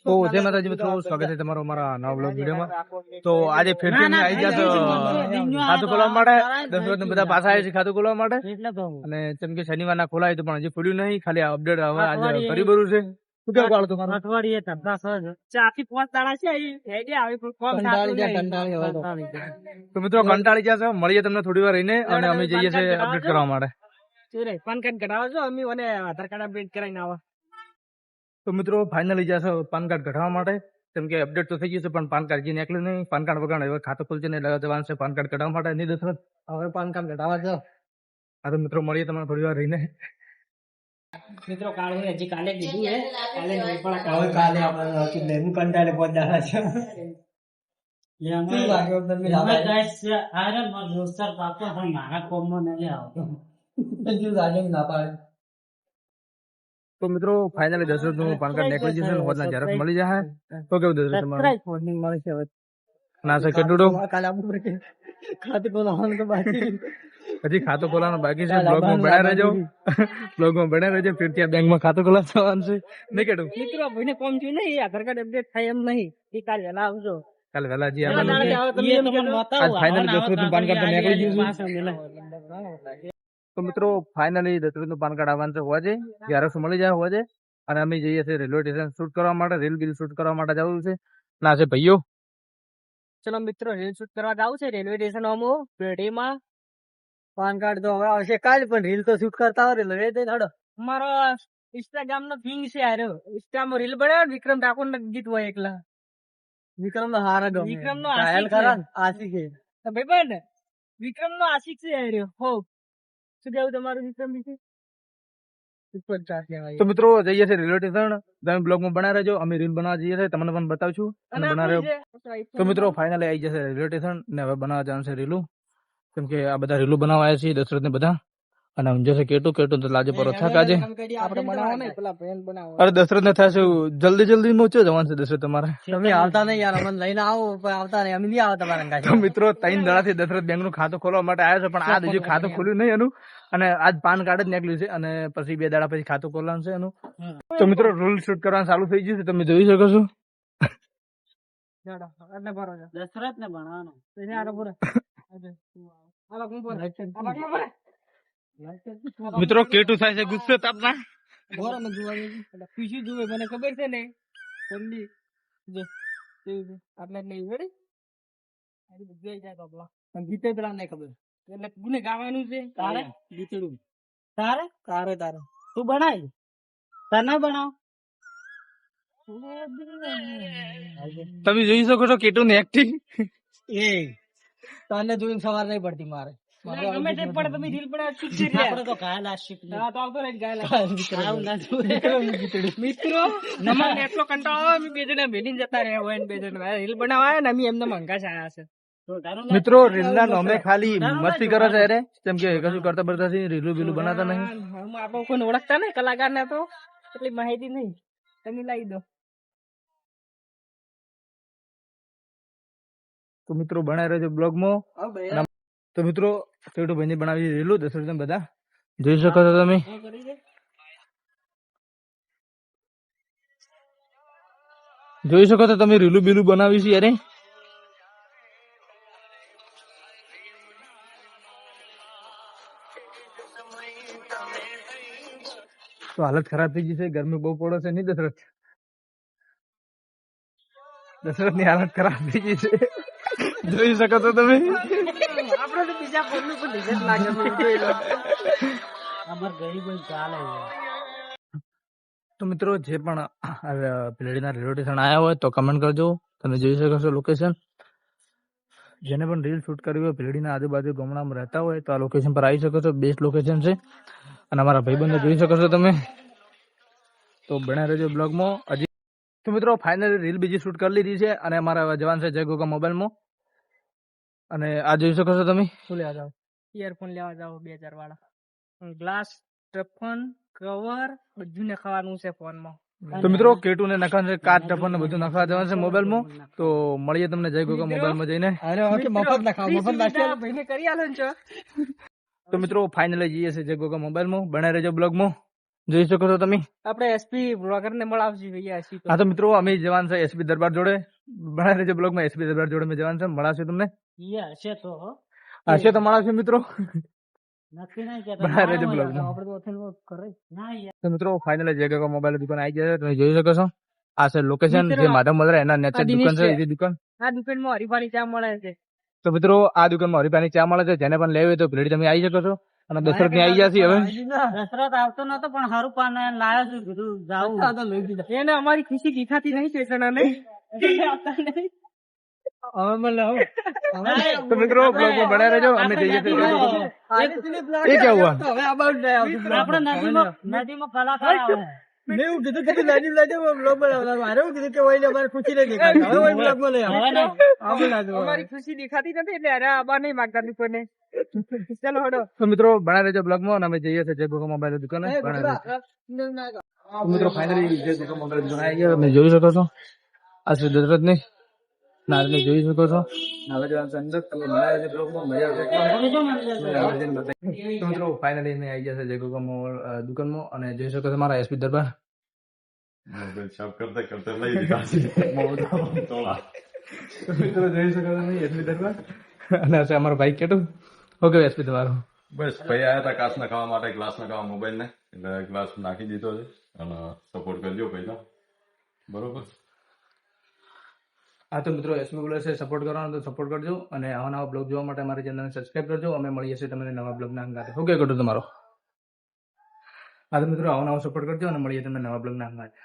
તો જય માતાજી મિત્રો સ્વાગત છે તમારો મારા નવા બ્લોગ વિડીયોમાં. તો આજે અમે આવી ગયા તો ખાતું ખોલવા માટે? દસ વર્ષ બધા પાછા આવ્યા છે ખાતું ખોલવા માટે? અને જેમ કે શનિવારના ખોલાય તો પણ હજી ખોલ્યું નહીં ખાલી અપડેટ હવે આજે ફરી બરું છે. શું કેવું કાળ તમારું? અઠવાડિયે ધંધા સહજ. ચારથી પાંચ દાડા છે અહીં. આવી કોઈ કોમ કંટાળી ગયા, તો. મિત્રો કંટાળી છો? મળીએ તમને થોડી વાર રહીને અને અમે જઈએ છીએ અપડેટ કરવા માટે. શું રે, પાન કાર્ડ કઢાવો છો અમે મને આધાર કાર્ડ અપડેટ કરાવીને આવો. તો મિત્રો ફાઇનલી જશે પાન કાર્ડ કઢાવવા માટે. કેમ કે અપડેટ તો થઈ ગયું છે પણ પાન કાર્ડ જે નીકળ્યું નહીં. પાન કાર્ડ વગર હવે ખાતું ખુલશે ને જવાનું છે પાન કાર્ડ કઢાવવા માટે. નહીં દશરથ હવે પાન કાર્ડ કઢાવવા જાઓ. હા તો મિત્રો મળીએ તમારા થોડી વાર રહીને. મિત્રો કાલે હજી કાલે કીધું હે. કાલે નહીં પણ હવે કાલે આપણે હું કંટાળે પહોંચ્યા છે. લાગ્યું તમને શું લાગ્યું ના પાડે. તો મિત્રો ફાઇનલી દશરથનું પાન કાર્ડ નીકળી જશે ને હોદના ઝેરોક્ષ મળી જશે તો કેવું દશરથ તમારું? ફોન મળે છે હવે. ના સર કેટલું કાલે આપણે ખાતે બોલાવવાનું તો બાકી હજી ખાતું ખોલવાનું બાકી છે. બ્લોગમાં બનાવી રહેજો. બ્લોગમાં બનાવી રહેજો. ફિર ત્યાં બેંકમાં ખાતું ખોલાવવાનું છે. નહીં કેટલું મિત્રો ભાઈને કોમ થયું નહીં. આધાર કાર્ડ અપડેટ થાય એમ નહીં. એ કાલ વહેલા આવજો. કાલ વહેલા જી વહેલા આવવાનું દાડે છે. આવો તમે એમ કહેજો. આજ ફાઇનલી દશરથનું પાન કાર્ડ નીકળી ગયું. તો મિત્રો ફાઇનલી દશરથ પાન કાર્ડ આવવાનું છે હોજે ગ્યારસો મળી જાય હોજે અને અમે જઈએ છીએ રેલવે સ્ટેશન શૂટ કરવા માટે રેલ બિલ શૂટ કરવા માટે જવું છે. ના છે ભાઈઓ. ચલો મિત્રો રીલ શૂટ કરવા જાવ છે. રેલવે સ્ટેશન અમો પેઢીમાં. પાન કાર્ડ તો હવે આવશે કાલ પણ રીલ તો શૂટ કરતા હોય રેલવે દઈ હડો. મારો ઇન્સ્ટાગ્રામ નો ફિંગ છે યાર. ઇન્સ્ટામાં રીલ બનાવ્યો વિક્રમ ઠાકોર ને ગીત હોય એકલા. વિક્રમ નો હારા ગમે. વિક્રમ નો આશિક છે. આશિક. છે તો ભાઈ પણ વિક્રમ નો આશિક છે યાર. હો. શું કેવું તમારું વિક્રમ વિશે તો મિત્રો જઈએ છે રેલવે સ્ટેશન. તમે બ્લોગમાં બનાવી રહેજો. અમે રીલ બનાવવા જઈએ છીએ. તમને પણ બતાવશું. અને બના રહ્યો. તો મિત્રો ફાઇનલી આવી જશે રેલવે સ્ટેશન. ને હવે બનાવવા જવાનું છે રીલું. કેમ કે આ બધા રીલું બનાવવા આવ્યા છીએ દશરથ ને બધા. અને સમજો કેટલું કેટું કેટું લાજે પર ઓછા કાજે આપણે બનાવો ને પેલા પેન બનાવો અરે દશરથ ને થશે જલ્દી જલ્દી મોચો જવાનું છે દશરથ તમારે. તમે આવતા નહીં યાર અમને લઈને આવો પણ આવતા નહીં. અમે નહીં આવતા તમારા તો મિત્રો ત્રણ દડાથી દશરથ બેંકનું ખાતું ખોલવા માટે આવ્યો છે પણ આજ હજુ ખાતું ખોલ્યું નહીં એનું. અને આજ પાન કાર્ડ જ નીકળ્યું છે અને પછી બે દાડા પછી ખાતું ખોલવાનું છે એનું. તો મિત્રો રૂલ શૂટ કરવાનું ચાલુ થઈ ગયું છે. તમે જોઈ શકો છો. દશરથ ને ભણવાનો. મિત્રો કેટું થાય છે? ગુસ્સે તાપના? બોરા જોવા પીસી જોવે મને ખબર છે ને? જલ્દી જો. આટલે નહીં ready? અરે બધી જાય બાબલા પણ ગીતે પેલા નહીં ખબર. એટલે ગુને ગાવાનું છે. તારે? ગીતડું. તારે? તારે તારે. તું બનાય તને બનાવ તમે જોઈ શકો છો કેટું ને એક્ટિંગ એ. તને જોઈને સવાર નહીં પડતી મારે. ગમે તે પણ તમે રીલ બનાવ શીખી રહ્યા. આપણે તો ઘાયલ આશિક હા, તો આવતો રહે ગાયલા. આવું ના જોવે. મિત્રો તમારે એટલો કંટાળો આવે અમે બે જણા ભેગી જતા રહ્યા હોય ને બે જણા. રીલ ને અમે એમને મંગા છે. છે મિત્રો રીલના નોમે ખાલી મસ્તી કરો છે અરે. કેમ કે કશું કરતા બરતા નથી રીલું બીલું બનાતા નહીં. આપણે કોઈને ઓળખતા નહીં કલાકાર ને તો. એટલી માહિતી નહીં. તમે લાવી દો. તો મિત્રો બનાવી રહ્યો બ્લોગમાં તો મિત્રો કેટું ભાઈ બનાવી દીધેલું. દસ તમે બધા જોઈ શકો છો તમે. જોઈ શકો છો તમે રીલું બીલું બનાવ્યું છે અરે તો હાલત ખરાબ થઈ ગઈ છે. ગરમી બહુ પડે છે નહીં દશરથ? દશરથની હાલત ખરાબ થઈ ગઈ છે. જોઈ શકો છો તમે. બીજા કોઈનું પણ રિઝલ્ટ લાગે છે, જોઈ લો. અમાર ગરીબ જ ચાલે તો મિત્રો જે પણ પ્લેડીના રેલવે સ્ટેશન આવ્યા હોય તો કમેન્ટ કરજો. તમે જોઈ શકો છો લોકેશન જેને પણ રીલ શૂટ કરવી હોય પેલેડીના આજુબાજુ ગામડામાં રહેતા હોય તો આ લોકેશન પર આવી શકો છો. બેસ્ટ લોકેશન છે. અને અમારા ભાઈબંધો જોઈ શકો છો તમે. તો બને રહેજો બ્લોગમાં હજી તો મિત્રો ફાઇનલી રીલ બીજી શૂટ કરી લીધી છે. અને અમારા જવાન છે જય ગોગા મોબાઈલમાં. અને આ જોઈ શકો છો તમે? શું લેવા જાવ ઇયરફોન લેવા જાવ બે હજાર વાળા. ગ્લાસ ટફન કવર બધું ને ખાવાનું છે ફોનમાં. તો મિત્રો કેટુ ને નખાવાનું છે કાચ ટફન ને બધું નખવા જવાનું છે મોબાઈલમાં. તો મળીએ તમને જય ગોગા મોબાઈલમાં જઈને. અરે ઓકે મફત નખાવ મફત ભાઈને કરી આલો છો તો મિત્રો ફાઇનલ જઈએ છે જય ગોગા મોબાઈલમાં. બનાવી રહેજો બ્લોગમાં. જોઈ શકો છો તમે? આપણે એસપી બ્લોગર ને મળાવશું ભૈયા એસપી હા તો મિત્રો અમે જવાન છે એસપી દરબાર જોડે. બના રહેજો બ્લોગમાં એસપી દરબાર જોડે મેં જવાન છે મળાશે તમને. હશે તો હશે તો મળાશે મિત્રો? નક્કી નહીં કે રહેજો બ્લોગમાં આપણે તો ઓથેલ કરે ના યાર. તો મિત્રો ફાઇનલી જે મોબાઈલ દુકાન આવી તમે જોઈ શકો છો. આ છે લોકેશન જે માધવ એના નેચર આ દિનેશ દુકાન છે છે. દુકાન. આ દુકાનમાં હરીફાની ચા મળે છે. તો મિત્રો આ દુકાનમાં હરીફાની ચા મળે છે જેને પણ લેવી હોય તો ભીડ તમે આવી શકો છો. અને દશરથની આવી જશે હવે. દશરથ આવતો નતો પણ હારું પાન લાયો છું કીધું જાવું એને અમારી ખુશી દેખાતી નહીં છે હવે મને હવે તો મિત્રો રહેજો. અમે જઈએ તો એ કેવું હોય હવે અબાઉટ આપણા નદીમાં નદીમાં કલાકાર આવે. ખુશી દેખાતી નથી એટલે નહીં માગતા લોકોને. ચાલો હડો. તો મિત્રો બના રેજો બ્લોગમાં અમે જઈએ છીએ જયભોગા મોબાઈલ દુકાને. મિત્રો ફાઇનલી મોબાઈલ દુકાન આવી ગયા. જોઈ શકો છો. આ શ્રી દશરથ નહીં. ની જોઈ શકો છો. હવે જવાનું છે તમે બના રહેજો બ્લોગમાં મજા આવશે. તો મિત્રો ફાઇનલી અમે આવી ગયા છે જય ગોગા દુકાનમાં અને જોઈ શકો છો મારા એસપી દરબાર. મોબાઈલ કરતા કરતા લઈ લીધા. છે તોલા મિત્રો જોઈ શકો છો એસપી દરબાર. અને આ અમારો ભાઈ કેટું. ઓકે એસપી તમારો? બસ ભાઈ આયા હતા કાચના ખાવા માટે ગ્લાસના ખાવા મોબાઈલ ને. એટલે ગ્લાસ નાખી દીધો છે. અને સપોર્ટ કરજો પૈસા બરોબર? હા તો મિત્રો એસબી બોલે સપોર્ટ કરવાનો તો સપોર્ટ કરજો અને આવા નવા બ્લોગ જોવા માટે અમારી ચેનલને સબસ્ક્રાઇબ કરજો. અમે મળીએ છીએ તમને નવા બ્લોગના અંગાતે ઓકે કરો તમારો. હા તો મિત્રો આવા નવા સપોર્ટ કરજો અને મળીએ તમને નવા બ્લોગના અંગાતે